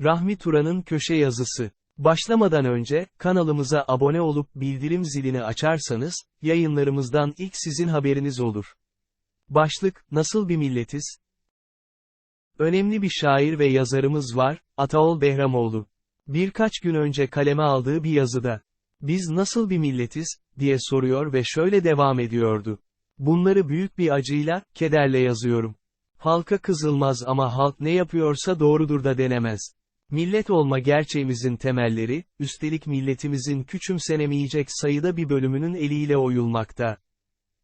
Rahmi Turan'ın köşe yazısı. Başlamadan önce, kanalımıza abone olup bildirim zilini açarsanız, yayınlarımızdan ilk sizin haberiniz olur. Başlık, Nasıl bir milletiz? Önemli bir şair ve yazarımız var, Ataol Behramoğlu. Birkaç gün önce kaleme aldığı bir yazıda, biz nasıl bir milletiz, diye soruyor ve şöyle devam ediyordu. Bunları büyük bir acıyla, kederle yazıyorum. Halka kızılmaz ama halk ne yapıyorsa doğrudur da denemez. Millet olma gerçeğimizin temelleri, üstelik milletimizin küçümsenemeyecek sayıda bir bölümünün eliyle oyulmakta.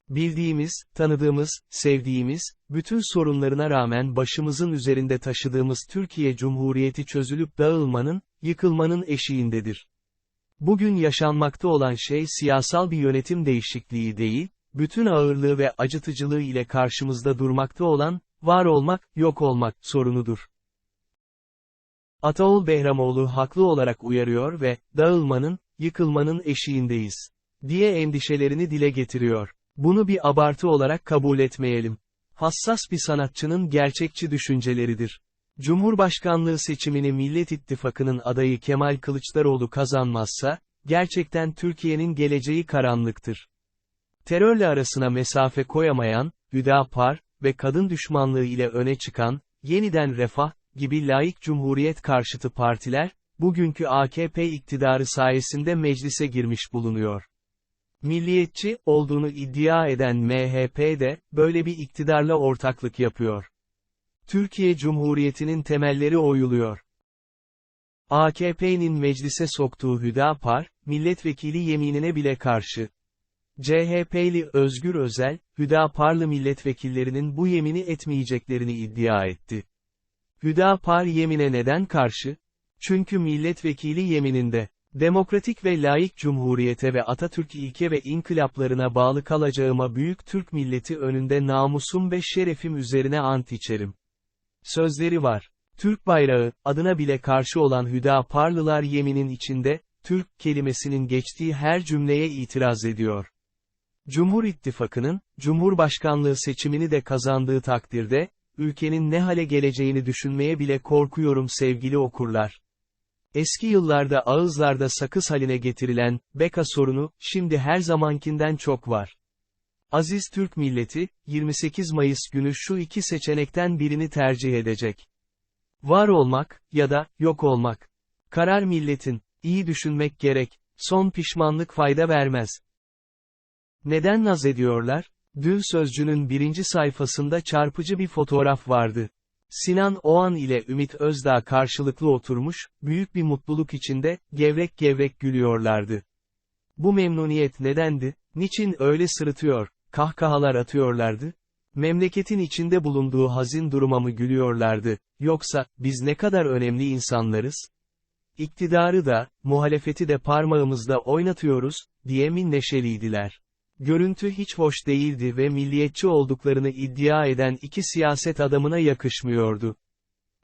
Bildiğimiz, tanıdığımız, sevdiğimiz, bütün sorunlarına rağmen başımızın üzerinde taşıdığımız Türkiye Cumhuriyeti çözülüp dağılmanın, yıkılmanın eşiğindedir. Bugün yaşanmakta olan şey siyasal bir yönetim değişikliği değil, bütün ağırlığı ve acıtıcılığı ile karşımızda durmakta olan, var olmak, yok olmak sorunudur. Ataol Behramoğlu haklı olarak uyarıyor ve, dağılmanın, yıkılmanın eşiğindeyiz, diye endişelerini dile getiriyor. Bunu bir abartı olarak kabul etmeyelim. Hassas bir sanatçının gerçekçi düşünceleridir. Cumhurbaşkanlığı seçimini Millet İttifakı'nın adayı Kemal Kılıçdaroğlu kazanmazsa, gerçekten Türkiye'nin geleceği karanlıktır. Terörle arasına mesafe koyamayan, Hüdapar ve kadın düşmanlığı ile öne çıkan, yeniden refah, gibi laik cumhuriyet karşıtı partiler, bugünkü AKP iktidarı sayesinde meclise girmiş bulunuyor. Milliyetçi olduğunu iddia eden MHP de, böyle bir iktidarla ortaklık yapıyor. Türkiye Cumhuriyeti'nin temelleri oyuluyor. AKP'nin meclise soktuğu Hüdapar, milletvekili yeminine bile karşı. CHP'li Özgür Özel, Hüdaparlı milletvekillerinin bu yemini etmeyeceklerini iddia etti. Hüdapar yemine neden karşı? Çünkü milletvekili yemininde, demokratik ve layık cumhuriyete ve Atatürk ilke ve inkılaplarına bağlı kalacağıma büyük Türk milleti önünde namusum ve şerefim üzerine ant içerim. Sözleri var. Türk bayrağı, adına bile karşı olan Hüdaparlılar yeminin içinde, Türk kelimesinin geçtiği her cümleye itiraz ediyor. Cumhur İttifakı'nın, Cumhurbaşkanlığı seçimini de kazandığı takdirde, ülkenin ne hale geleceğini düşünmeye bile korkuyorum sevgili okurlar. Eski yıllarda ağızlarda sakız haline getirilen, beka sorunu, şimdi her zamankinden çok var. Aziz Türk milleti, 28 Mayıs günü şu iki seçenekten birini tercih edecek. Var olmak, ya da, yok olmak. Karar milletin, iyi düşünmek gerek, son pişmanlık fayda vermez. Neden naz ediyorlar? Dün Sözcü'nün birinci sayfasında çarpıcı bir fotoğraf vardı. Sinan Oğan ile Ümit Özdağ karşılıklı oturmuş, büyük bir mutluluk içinde, gevrek gevrek gülüyorlardı. Bu memnuniyet nedendi, niçin öyle sırıtıyor, kahkahalar atıyorlardı? Memleketin içinde bulunduğu hazin duruma mı gülüyorlardı, yoksa, biz ne kadar önemli insanlarız? İktidarı da, muhalefeti de parmağımızda oynatıyoruz, diye mi neşeliydiler? Görüntü hiç hoş değildi ve milliyetçi olduklarını iddia eden iki siyaset adamına yakışmıyordu.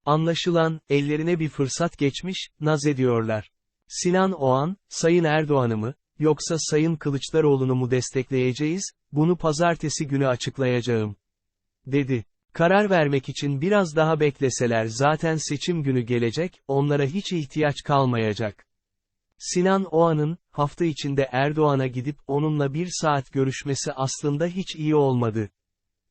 Anlaşılan, ellerine bir fırsat geçmiş, naz ediyorlar. Sinan Oğan, Sayın Erdoğan'ı mı, yoksa Sayın Kılıçdaroğlu'nu mu destekleyeceğiz, bunu pazartesi günü açıklayacağım. Dedi. Karar vermek için biraz daha bekleseler zaten seçim günü gelecek, onlara hiç ihtiyaç kalmayacak. Sinan Oğan'ın, hafta içinde Erdoğan'a gidip onunla bir saat görüşmesi aslında hiç iyi olmadı.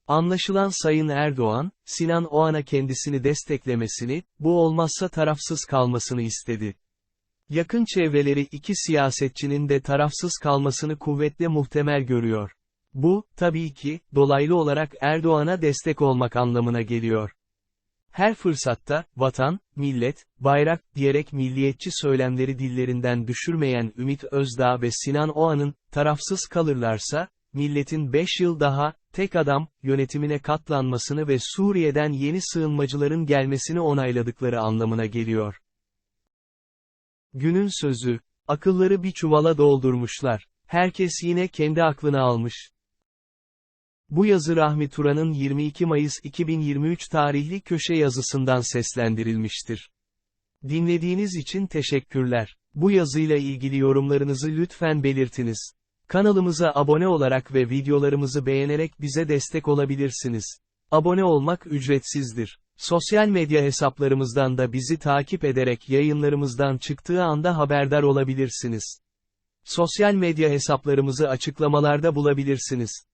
Anlaşılan Sayın Erdoğan, Sinan Oğan'a kendisini desteklemesini, bu olmazsa tarafsız kalmasını istedi. Yakın çevreleri iki siyasetçinin de tarafsız kalmasını kuvvetle muhtemel görüyor. Bu, tabii ki, dolaylı olarak Erdoğan'a destek olmak anlamına geliyor. Her fırsatta, vatan, millet, bayrak diyerek milliyetçi söylemleri dillerinden düşürmeyen Ümit Özdağ ve Sinan Oğan'ın, tarafsız kalırlarsa, milletin 5 yıl daha, tek adam, yönetimine katlanmasını ve Suriye'den yeni sığınmacıların gelmesini onayladıkları anlamına geliyor. Günün sözü, akılları bir çuvala doldurmuşlar. Herkes yine kendi aklını almış. Bu yazı Rahmi Turan'ın 22 Mayıs 2023 tarihli köşe yazısından seslendirilmiştir. Dinlediğiniz için teşekkürler. Bu yazıyla ilgili yorumlarınızı lütfen belirtiniz. Kanalımıza abone olarak ve videolarımızı beğenerek bize destek olabilirsiniz. Abone olmak ücretsizdir. Sosyal medya hesaplarımızdan da bizi takip ederek yayınlarımızdan çıktığı anda haberdar olabilirsiniz. Sosyal medya hesaplarımızı açıklamalarda bulabilirsiniz.